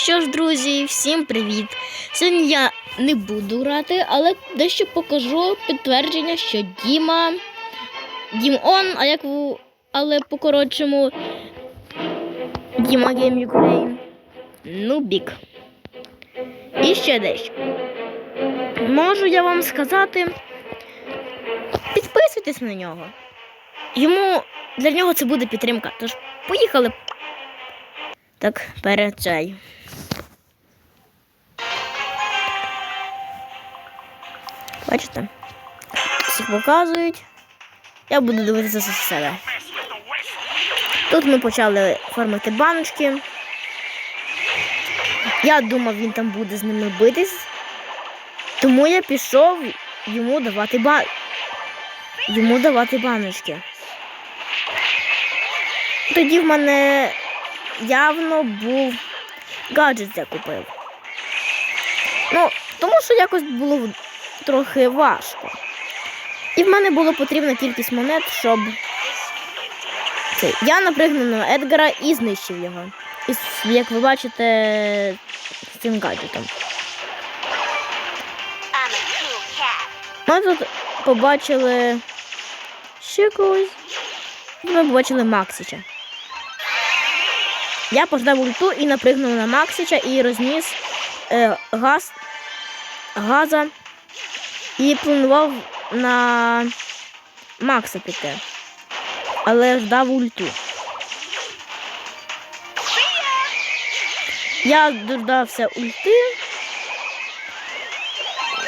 що ж, друзі, всім привіт! Сьогодні я не буду грати, але дещо покажу підтвердження, що Діма. Дім он, а як в... але по-коротшому Діма Game Ukraine. Ну, бік. І ще дещо. Можу я вам сказати. Підписуйтесь на нього. Йому для нього це буде підтримка. Тож поїхали. Так, перед цей. Бачите? Всіх показують. Я буду дивитися за себе. Тут ми почали формити баночки. Я думав, він там буде з ними битись. Тому я пішов йому давати ба... йому давати баночки. Тоді в мене явно був гаджет я купив. Ну, тому що якось було трохи важко. І в мене було потрібна кількість монет, щоб. Це, я напригнув на Едгара і знищив його. І, як ви бачите, з цим гаджетом. Ми тут побачили ще когось. Ми побачили Максича. Я пождав ульту і напригнув на Максича і розніс е, газ газа і планував на Макса піти. Але ждав ульту. Я дождався ульти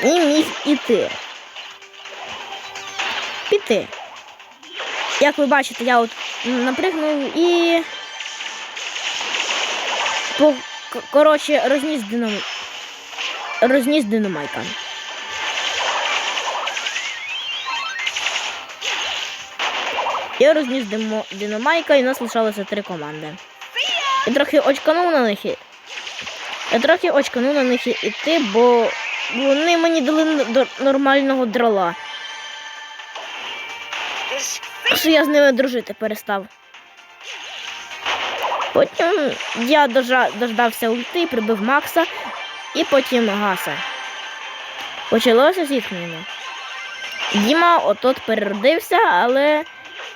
і міг іти. Піти. Як ви бачите, я от напригнув і. Коротше, розніс динам... розніс динамайка. Я розніс динамайка і у нас лишалося три команди. Я трохи очканув на них. Я трохи очканув на них іти, бо вони мені дали нормального драла. Що я з ними дружити перестав. Потім я дождався ульти, прибив Макса і потім Гаса. Почалося зіткнення. Діма отот переродився, але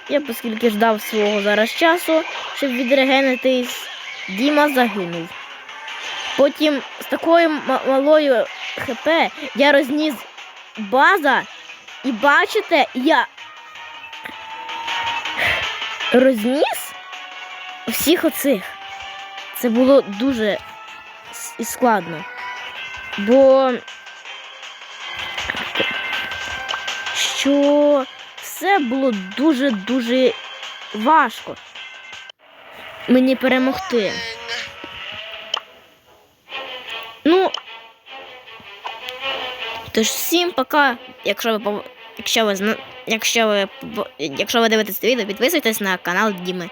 я, оскільки ждав свого зараз часу, щоб відрегенитись, Діма загинув. Потім з такою малою ХП я розніс база, і бачите, я розніс всіх оцих. Це було дуже складно. Бо що все було дуже-дуже важко мені перемогти. Ну, тож всім пока. Якщо ви якщо ви якщо ви якщо ви дивитесь це відео, підписуйтесь на канал Діми.